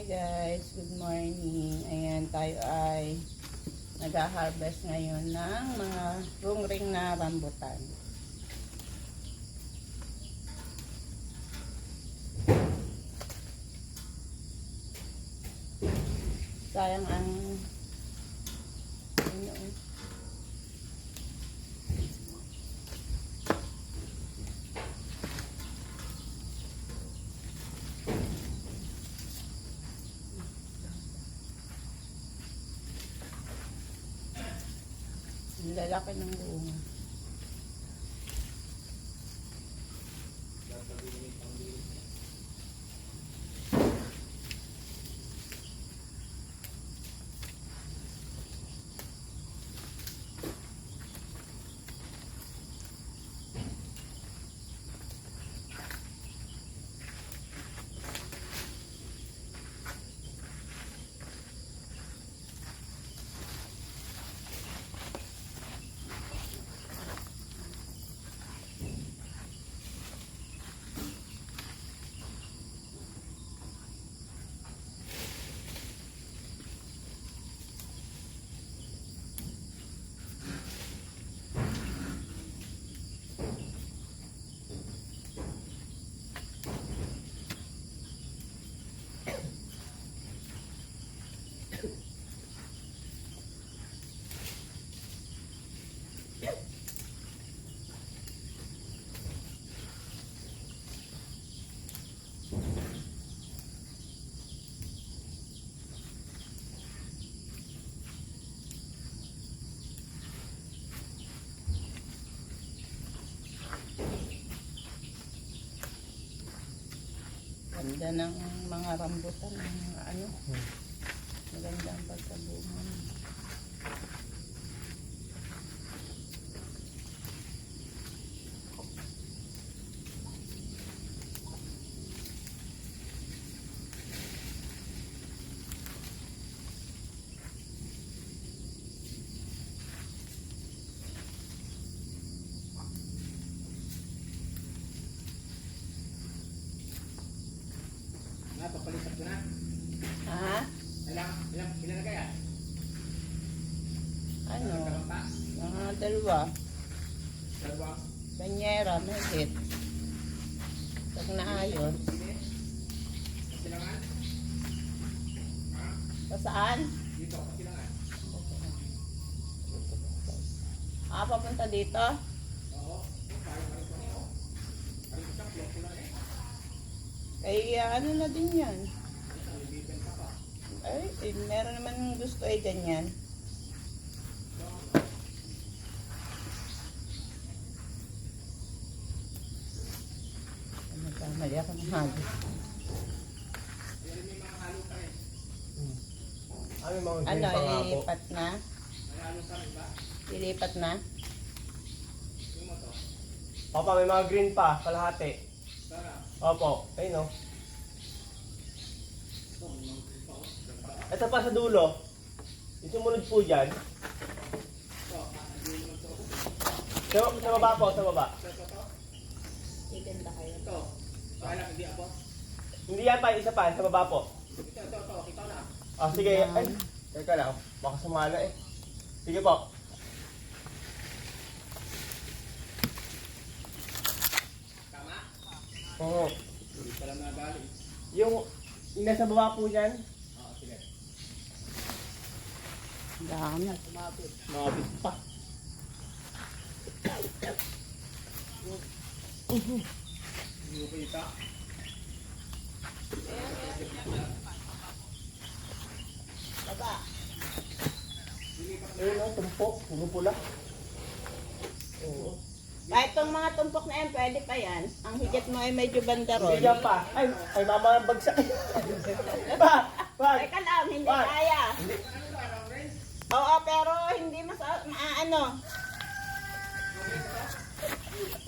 Hi guys, good morning. Ayan, tayo ay nag-harvest ngayon ng mga rungring na rambutan. Sayang ang ano, ang lalaki ng bunga. Ganda ng mga rambutan, ng mga ano. Maganda ang pagkabunga. Na, papalitan ko na. Ha? Ilang, ilang, ilan na kaya? Ano? Dalawang pa? Mga dalawa. Dalawa? Banyera, mahigit. Pag naayos. Ha? Pa saan? Dito, silangan. Ah, papunta dito? Oo. Kaya sa eh. Ano na din yan. Ay, eh, meron naman gusto ay ganyan. Nagkamali ako ng hagis. Pero may mga halo pa rin. Ano yung mga Ano, pa nga po? ilipat na? Ilipat na? Papa, may mga green pa, kalahati. Opo, ayun o. Ito, pa, oh. Ito pa sa dulo. Yung sumunod po dyan. Sa, sa baba po, sa baba. Iganda kayo. Ito. Kaya hindi ako. Hindi yan pa, isa pa, sa baba po. Ito, ito, ito. Kita na. Ah, sige. Ay, teka lang. Baka sumala eh. Sige po. Tama? Oo. Hindi pala nagaling. Yung, yung nasa baba po dyan. Oo, sige. Dami na tumapit. Mabit pa. Baba. Ayun o, tumpok. Puno pula. Oo. Kahit tong mga tumpok na yan, pwede pa yan. Ang higit mo ay medyo bandaron. Hindi pa. Ay, ay mama bagsak. pa, pa. Teka lang, hindi Wag. kaya. Hindi. Oo, pero hindi mas maano.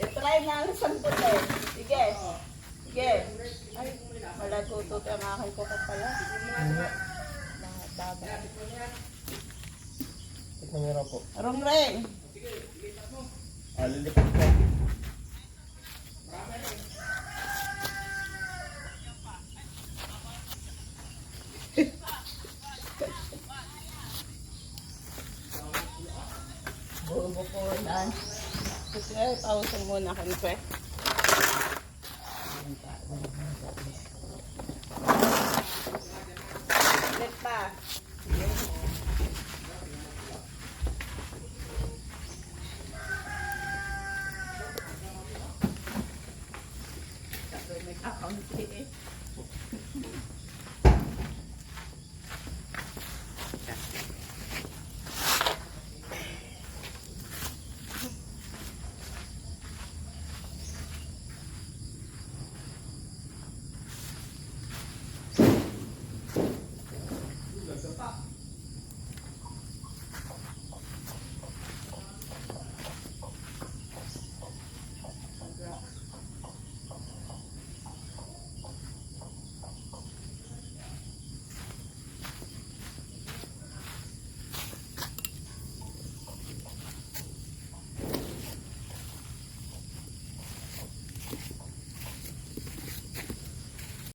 I-try na ang samput eh. Yes. Yes. Ay, malatutot ang aking kuko pala. Ano? Mga baba. Tikman niyo raw po. Arong ring. Ah, lilipat ko. Buo ko po lang. Kasi, pausin muna kami ko eh. เล็ดป่าเอาของเจ๊